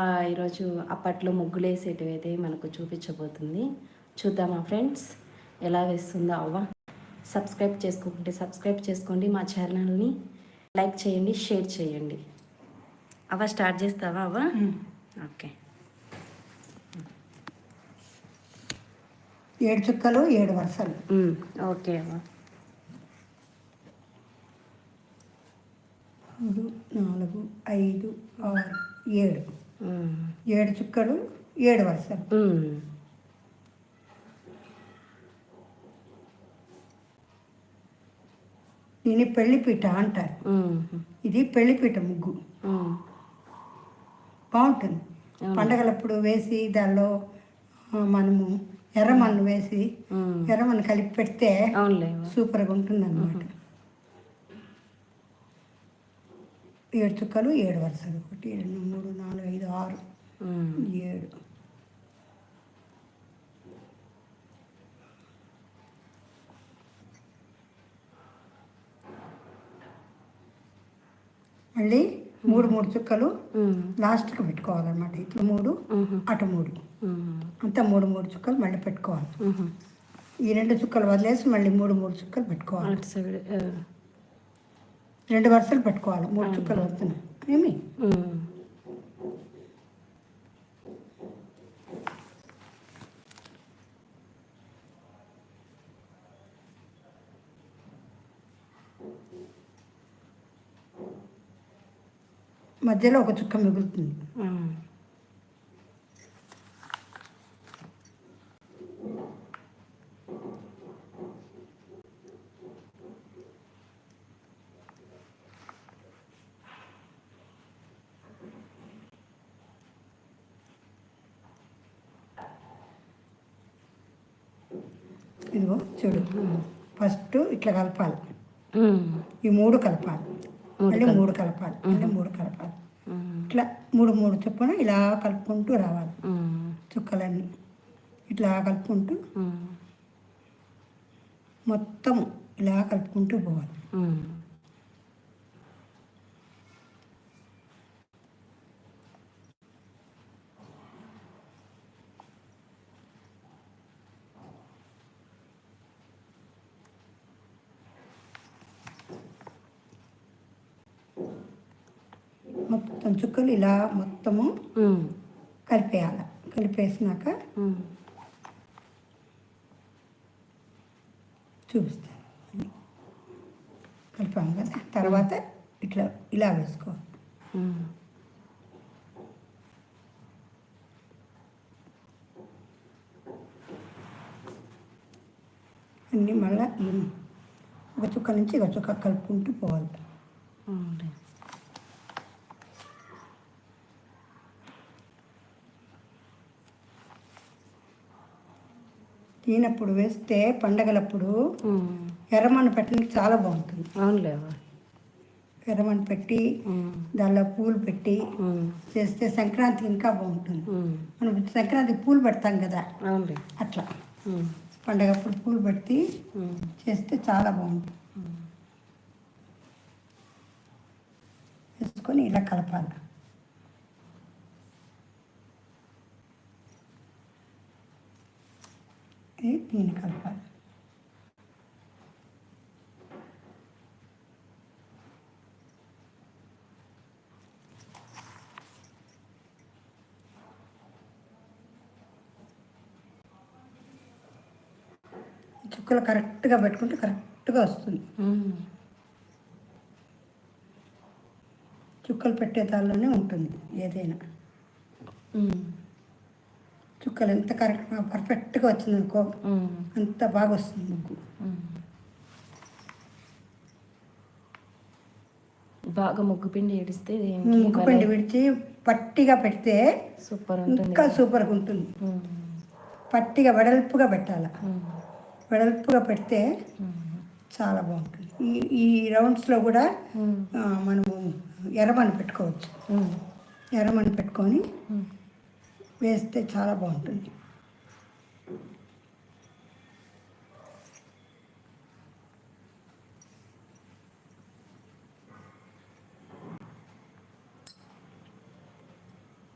ఈరోజు అప్పట్లో ముగ్గులు వేసేటివి అయితే మనకు చూపించబోతుంది. చూద్దామా ఫ్రెండ్స్? ఎలా వేస్తుందో అవ్వ. సబ్స్క్రైబ్ చేసుకోకుంటే సబ్స్క్రైబ్ చేసుకోండి మా ఛానల్ని. లైక్ చేయండి షేర్ చేయండి. అవ్వ స్టార్ట్ చేస్తావా అవ్వ? ఓకే. ఏడు చుక్కలు ఏడు వరుసలు. ఓకే అవ్వ. మూడు నాలుగు ఐదు ఆరు ఏడు. ఏడు చుక్కలు ఏడు వరుసలు. దీన్ని పెళ్ళిపీట అంటారు. ఇది పెళ్ళిపీట ముగ్గు. బాగుంటుంది. పండగలప్పుడు వేసి దానిలో మనము ఎర్రమన్ను వేసి. ఎర్రమన్ను కలిపి పెడితే. సూపర్గా ఉంటుంది అన్నమాట ఏడు చుక్కలు ఏడు వరుసలు. ఒకటి రెండు మూడు నాలుగు ఐదు ఆరు. ఏడు మళ్ళీ మూడు మూడు చుక్కలు ఉమ్, లాస్ట్కి పెట్టుకోవాలన్నమాట. ఇట్లా మూడు ఉహు, అటు మూడు. ఉమ్, అంతా మూడు మూడు చుక్కలు మళ్ళీ పెట్టుకోవాలి. ఉహు. ఈ రెండు చుక్కలు వదిలేసి మళ్ళీ మూడు మూడు చుక్కలు పెట్టుకోవాలి. రెండు వరుసలు పెట్టుకోవాలి. మూడు చుక్కలు వస్తున్నాయి ఏమి? మధ్యలో ఒక చుక్క మిగులుతుంది. ఇదిగో చూడు. ఫస్ట్ ఇట్లా కలపాలి. ఈ మూడు కలపాలి. మళ్ళీ మూడు కలపాలి. మళ్ళీ మూడు కలపాలి. ఇట్లా మూడు మూడు చొప్పున ఇలా కలుపుకుంటూ రావాలి. చుక్కలన్నీ ఇట్లా కలుపుకుంటూ. మొత్తం ఇలా కలుపుకుంటూ పోవాలి. మొత్తం చుక్కలు ఇలా మొత్తము. కలిపేయాలి కలిపేసినాక. చూపిస్తాను కలిపాము కదా తర్వాత ఇట్లా ఇలా ఉమ్. అన్నీ మళ్ళీ ఒక చుక్క నుంచి ఒక చుక్క కలుపుకుంటూ పోవాలి తీనప్పుడు వేస్తే పండగలప్పుడు. ఎర్రమన్ను పెట్టడానికి చాలా బాగుంటుంది అవునులే అవ్వ. ఎర్రమన్ను పెట్టి. దానిలో పూలు పెట్టి. చేస్తే సంక్రాంతికి ఇంకా బాగుంటుంది. మనం సంక్రాంతికి పూలు పెడతాం కదా అట్లా. పండగప్పుడు పూలు పెట్టి. చేస్తే చాలా బాగుంటుంది వేసుకొని ఇలా కలపాలి ఇది దీన్ని కలపాలి. చుక్కలు కరెక్ట్గా పెట్టుకుంటే కరెక్ట్గా వస్తుంది. చుక్కలు పెట్టే దానిలోనే ఉంటుంది ఏదైనా. చుక్కలు ఎంత కరెక్ట్గా పర్ఫెక్ట్గా వచ్చిందనుకో. అంత బాగా వస్తుంది ముగ్గు. బాగా ముగ్గు పిండి ఏడిస్తే దేనికి ముగ్గు పిండి విడిచి పట్టిగా పెడితే సూపర్ ఉంటుంది ఇంకా సూపర్గా ఉంటుంది. పట్టిగా వెడల్పుగా పెట్టాలి. వెడల్పుగా పెడితే. చాలా బాగుంటుంది ఈ ఈ రౌండ్స్లో కూడా మనము ఎర్రమని పెట్టుకోవచ్చు. ఎర్రమని పెట్టుకొని. వేస్తే చాలా బాగుంటుంది.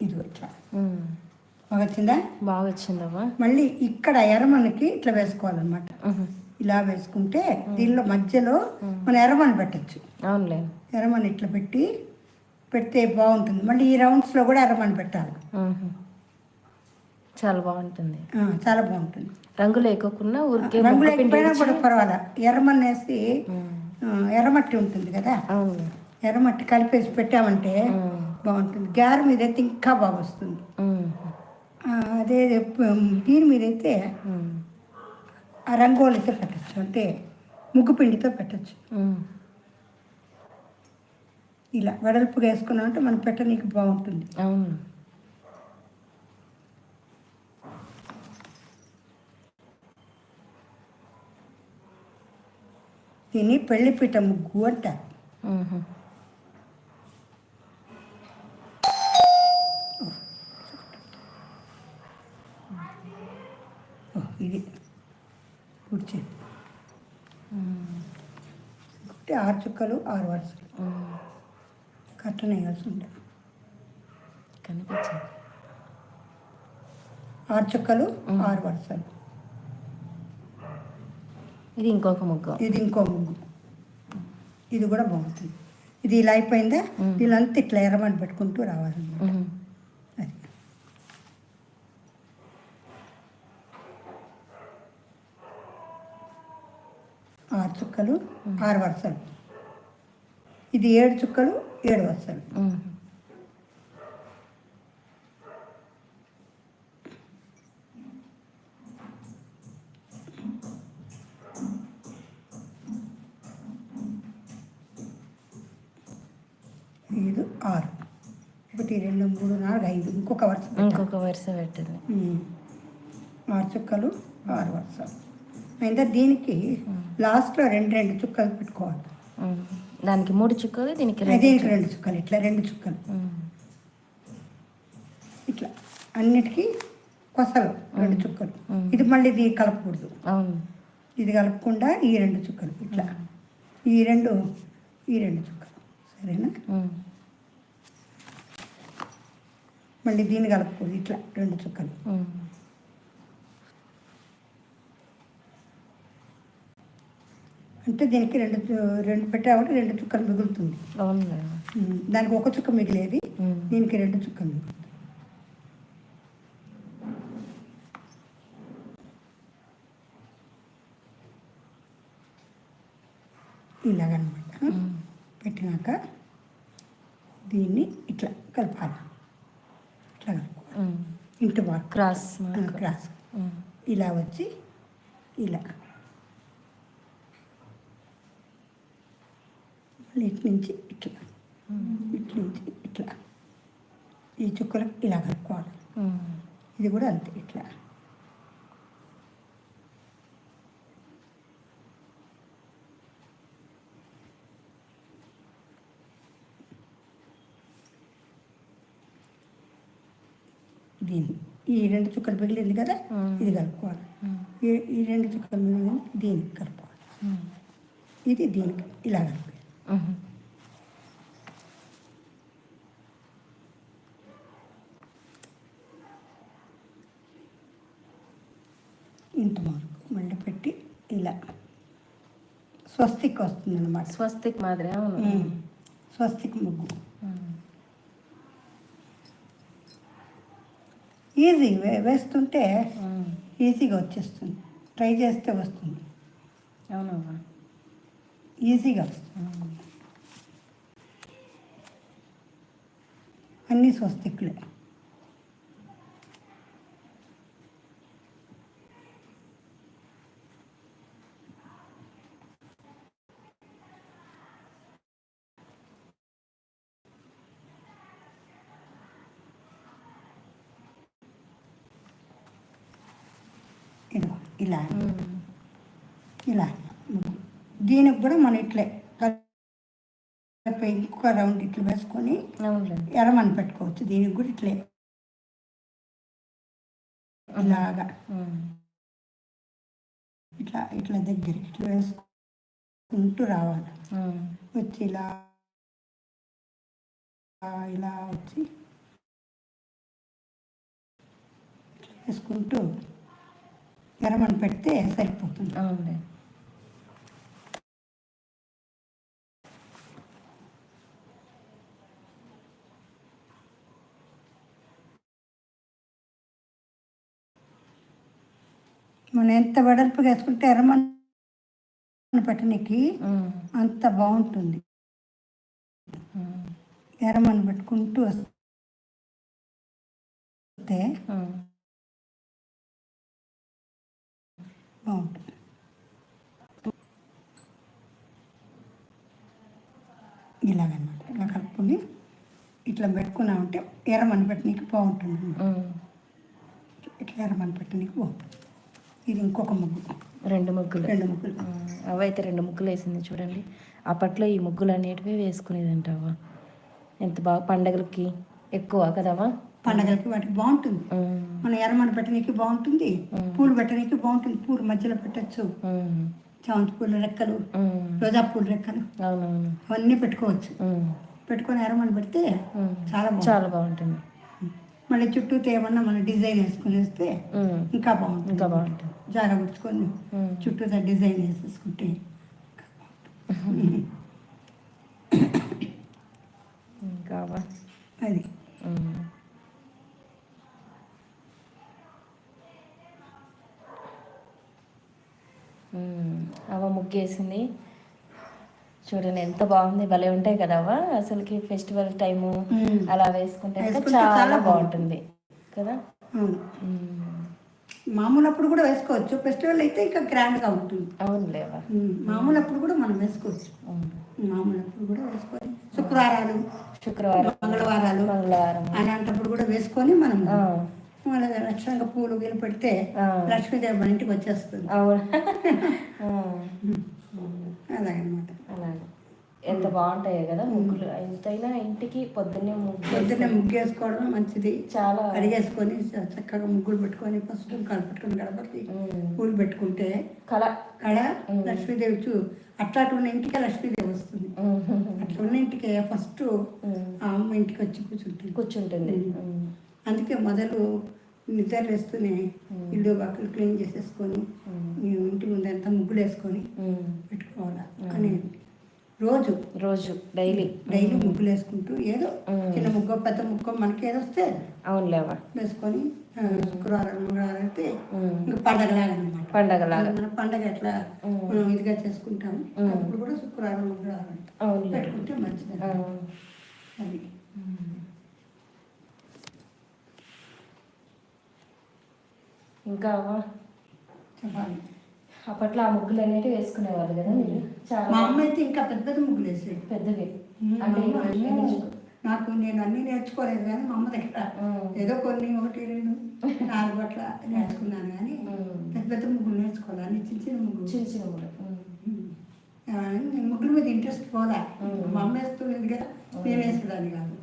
ఇట్లా ఉమ్. బాగా వచ్చిందా బాగా వచ్చిందవ్వా మళ్ళీ ఇక్కడ ఎర్రమన్నకి ఇట్లా వేసుకోవాలన్నమాట. ఇలా వేసుకుంటే దీనిలో మధ్యలో మనం ఎర్రమని పెట్టచ్చు. అవునులే. ఎర్రమని ఇట్లా పెట్టి పెడితే బాగుంటుంది. మళ్ళీ ఈ రౌండ్స్లో కూడా ఎర్రమని పెట్టాలి. చాలా బాగుంటుంది. చాలా బాగుంటుంది. రంగు లేకోకుండా ఊరికే రంగు ముగ్గు పిండి లేకపోయినా ఇచ్చి- కూడా పర్వాలే. ఎర్రమని వేసి ఎర్రమట్టి ఉంటుంది కదా? ఎర్రమట్టి కలిపేసి పెట్టామంటే. బాగుంటుంది. గారి మీద అయితే ఇంకా బాగా వస్తుంది. అదే దీని మీద అయితే. ఆ రంగోలితో పెట్టచ్చు. అంటే ముగ్గు పిండితో పెట్టచ్చు. ఇలా వెడల్పుగా వేసుకున్నామంటే మనం పెట్టనీకి బాగుంటుంది. అవును. దీన్ని పెళ్ళిపీట ముగ్గు అంటారు ఇది. కూర్చేది అంటే ఆరు చుక్కలు ఆరు వరుసలు. కట్టన వేయాల్సి ఉంటుంది కనిపించింది. ఆరు చుక్కలు ఆరు వరుసలు. ఇది ఇంకొక ముగ్గు. ఇది ఇంకో ముగ్గు. ఇది కూడా బాగుంటుంది. ఇది ఇలా అయిపోయిందా. వీళ్ళంతా ఇట్లా ఎర్రమని పెట్టుకుంటూ రావాలన్నమాట. అది. ఆరు చుక్కలు ఆరు వరుసలు. ఇది ఏడు చుక్కలు ఏడు వరుసలు. ఐదు ఆరు. ఒకటి రెండు మూడు నాలుగు ఐదు. ఇంకొక వరుస ఇంకొక వరుస పెట్టింది. ఆరు చుక్కలు ఆరు వరుసలు అయితే దీనికి లాస్ట్లో రెండు రెండు చుక్కలు పెట్టుకోవాలి. దానికి మూడు చుక్కలు దీనికి రెండు దీనికి రెండు చుక్కలు ఇట్లా రెండు చుక్కలు. ఇట్లా అన్నిటికీ కొసలు రెండు చుక్కలు. ఇది మళ్ళీ ఇది కలపకూడదు. ఇది కలపకుండా ఈ రెండు చుక్కలు ఇట్లా. ఈ రెండు ఈ రెండు చుక్కలు. సరేనా. మళ్ళీ దీన్ని కలపకూడదు ఇట్లా రెండు చుక్కలు. అంటే దీనికి రెండు రెండు పెట్టామంటే రెండు చుక్కలు మిగులుతుంది దానికి ఒక చుక్క మిగిలేది. దీనికి రెండు చుక్కలు మిగులుతుంది ఇలాగనమాట. పెట్టినాక దీన్ని ఇట్లా కలపాలి. ఇట్లా కలుపుకోవాలి. ఇంటి మార్క్. క్రాస్. క్రాస్. ఇలా వచ్చి ఇలా. మళ్ళీ ఇటు నుంచి ఇట్లా. ఇటు నుంచి ఇట్లా. ఈ చుక్కలు ఇలా కలుపుకోవాలి. ఇది కూడా అంతే ఇట్లా. దీన్ని ఈ రెండు చుక్కలు మిగిలింది కదా. ఇది కలుపుకోవాలి. ఈ రెండు చుక్కలు మిగిలింది దీనికి కలుపుకోవాలి. ఇది దీనికి ఇలా కలిపి ఉమ్. ఇంత మార్కు మళ్ళీ పెట్టి ఇలా స్వస్తిక్ వస్తుంది అనమాట స్వస్తిక్ మాదిరి అవును స్వస్తిక్ ముగ్గు ఉమ్. ఈజీ వే వేస్తుంటే. ఈజీగా వచ్చేస్తుంది. ట్రై చేస్తే వస్తుంది. అవునమ్మా ఈజీగా వస్తుంది. అన్నీ స్వస్తిక్లే ఇదిగో ఇలా ఉమ్. ఇలా ముగ్గు. దీనికి కూడా మనం ఇట్లే ఇంకొక రౌండ్ ఇట్లా వేసుకొని ఎర్రమని పెట్టుకోవచ్చు. దీనికి కూడా ఇట్లే. ఇలాగా. ఇట్లా ఇట్లా దగ్గరికి ఇట్లా వేసుకుంటూ రావాలి. వచ్చి ఇలా ఇలా వచ్చి వేసుకుంటూ ఎర్రమని పెడితే సరిపోతుంది. అవునులే. మనం ఎంత వెడల్పుగా వేసుకుంటే ఎర్రమని పెట్టనీకి అంత బాగుంటుంది. ఉమ్, ఎర్రమని పెట్టుకుంటూ వస్తే. బాగుంటుంది. ఇలాగనమాట. ఇలా కలుపుకొని ఇట్లా పెట్టుకున్నామంటే ఎర్రమని పెట్టనీకి బాగుంటుంది. ఇట్లా ఎర్రమని పెట్టనీకి బాగుంటుంది. ఇది ఇంకొక ముగ్గు. రెండు ముగ్గులు. రెండు ముగ్గులు. అవైతే రెండు ముగ్గులు వేసింది చూడండి. అప్పట్లో ఈ ముగ్గులు అనేటివి వేసుకునేదంటావా? ఎంత బాగా పండగలకి ఎక్కువ కదవా? పండగలకి వాటికి బాగుంటుంది. మన ఎర్రమని పెట్టనీకి బాగుంటుంది. పూలు పెట్టనీకి బాగుంటుంది. పూలు మధ్యలో పెట్టచ్చు. చామంతి పూల రెక్కలు. రోజా పూల రెక్కలు అవునవును. అవన్నీ పెట్టుకోవచ్చు. పెట్టుకొని ఎర్రమని పెడితే. చాలా చాలా బాగుంటుంది. మళ్ళీ చుట్టూ ఏమన్నా మన డిజైన్ వేసుకుని వేస్తే ఇంకా బాగుంటుంది. ఇంకా బాగుంటుంది. జార గుచ్చుకొని. చుట్టూ డిజైన్ వేసేసుకుంటే ఇంకా. అది. అవ్వ ముగ్గేసింది. చూడండి ఎంత బాగుంది. భలే ఉంటాయి కదా అవ్వ అసలుకి ఫెస్టివల్ టైము. అలా వేసుకుంటే చాలా బాగుంటుంది. కదా? మామూలు అప్పుడు కూడా వేసుకోవచ్చు. ఫెస్టివల్ అయితే ఇంకా గ్రాండ్గా ఉంటుంది. అవునులేవా మామూలు అప్పుడు కూడా మనం వేసుకోవచ్చు. మామూలు అప్పుడు కూడా వేసుకొని శుక్రవారాలు శుక్రవారం మంగళవారాలు మంగళవారం. అలాంటప్పుడు కూడా వేసుకొని మనం లక్షణంగా పూలు గీలు పెడితే. లక్ష్మీదేవి మన ఇంటికి వచ్చేస్తుంది. అవును. అలాగనమాట. అలాగే. ఎంత బాగుంటాయో కదా ముగ్గులు. ఎంతైనా ఇంటికి పొద్దున్నే ముగ్గు పొద్దున్నే ముగ్గు వేసుకోవడం మంచిది. చాలా కడిగేసుకొని చక్కగా ముగ్గులు పెట్టుకొని పసుపు కలుపుకొని గడపకి ఉమ్, పూలు పెట్టుకుంటే కళ. కడ లక్ష్మీదేవి చూ అట్లాంటి ఉన్న ఇంటికే లక్ష్మీదేవి వస్తుంది. అట్లా ఉన్న ఇంటికే ఫస్ట్ ఆ అమ్మ ఇంటికి వచ్చి కూర్చుంటుంది కూర్చుంటుంది అందుకే మొదలు నిద్ర వేస్తూనే ఇల్లు బక్కలు క్లీన్ చేసేసుకొని ఇంటి ముందంతా ముగ్గులు వేసుకొని. పెట్టుకోవాలా అని రోజు. రోజు డైలీ. డైలీ ముగ్గులు వేసుకుంటూ ఏదో చిన్న ముగ్గో పెద్ద ముగ్గో మనకి ఏదొస్తే అవునులేవా వేసుకొని శుక్రవారం మంగళవారం అయితే పండగలాగా అనమాట పండగలాగా. మన పండగ ఎట్లా మనం ఇదిగా చేసుకుంటాం అప్పుడు కూడా శుక్రవారం మంగళవారం పెట్టుకుంటే మంచిది అది. ఇంకా అప్పట్లో ఆ ముగ్గులు అనేటివి వేసుకునేవాళ్ళు కదా మీరు? మా చాలా అమ్మ అయితే ఇంకా పెద్ద పెద్ద ముగ్గులు వేసేది. పెద్దవి. మా అంటే అమ్మ చుక్కలు? నాకు నేను అన్ని నేర్చుకోలేదు కానీ మా అమ్మ దగ్గర ఏదో కొన్ని ఒకటి రెండు నాలుగు అట్లా నేర్చుకున్నాను కానీ ఉమ్. పెద్ద పెద్ద ముగ్గులు నేర్చుకోవాలి అన్ని చిన్న చిన్న ముగ్గులు. చిన్న చిన్న ముగ్గులు. ఉమ్. ఆ, నేను ముగ్గుల మీద ఇంట్రెస్ట్ ఉమ్. మా అమ్మ వేస్తున్నది కదా నేను వేసేదాన్ని కాదు.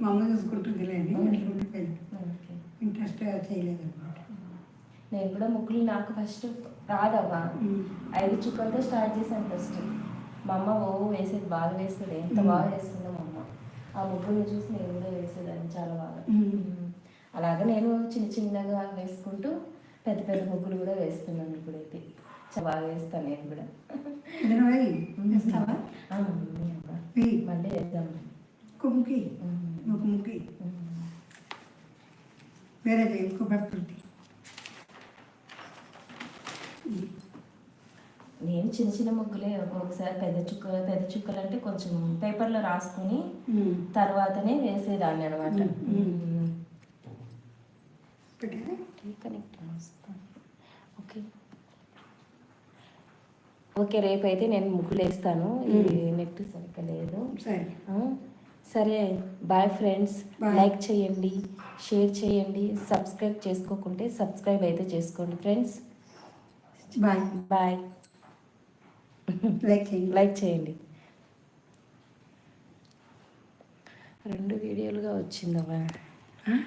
మా అమ్మ చూసుకుంటుంది లేని అట్లా ఉండిపోయింది. ఓకే. ఇంట్రెస్ట్ చేయలేదు అనమాట నేను కూడా ముగ్గులు నాకు ఫస్ట్ రాదవ్వా. ఐదు చుక్కలతో స్టార్ట్ చేశాను ఫస్ట్ మా అమ్మ ఓ వేసేది బాగా వేస్తుంది. ఎంత బాగా వేస్తుందో మా అమ్మ. ఆ ముగ్గుల్ని చూసి నేను కూడా వేసేదాన్ని చాలా బాగా. అలాగే నేను చిన్న చిన్నగా వేసుకుంటూ పెద్ద పెద్ద ముగ్గులు కూడా వేస్తున్నాను ఇప్పుడైతే. చాలా బాగా వేస్తాను నేను కూడా. మళ్ళీ వేద్దాం. మ్మ్. ఒక ముగ్గి మ్మ్. వేరేది ఇంకో ప్రకృతి నేను చిన్న చిన్న ముగ్గులే. ఒక్కొక్కసారి పెద్ద చుక్కలు పెద్ద చుక్కలు అంటే కొంచెం పేపర్లో రాసుకొని తర్వాతనే వేసేదాన్ని అనమాట ఓకే. ఓకే. రేపు అయితే నేను ముగ్గులు వేస్తాను. ఈ నెట్ సరిగ్గా లేదు. సరే. ఆ, సరే బాయ్ ఫ్రెండ్స్. లైక్ చేయండి షేర్ చేయండి సబ్స్క్రైబ్ చేసుకోకుంటే సబ్స్క్రైబ్ అయితే చేసుకోండి ఫ్రెండ్స్. బాయ్ బాయ్ లైక్ చేయండి. లైక్ చేయండి. రెండు వీడియోలుగా వచ్చిందవ్వా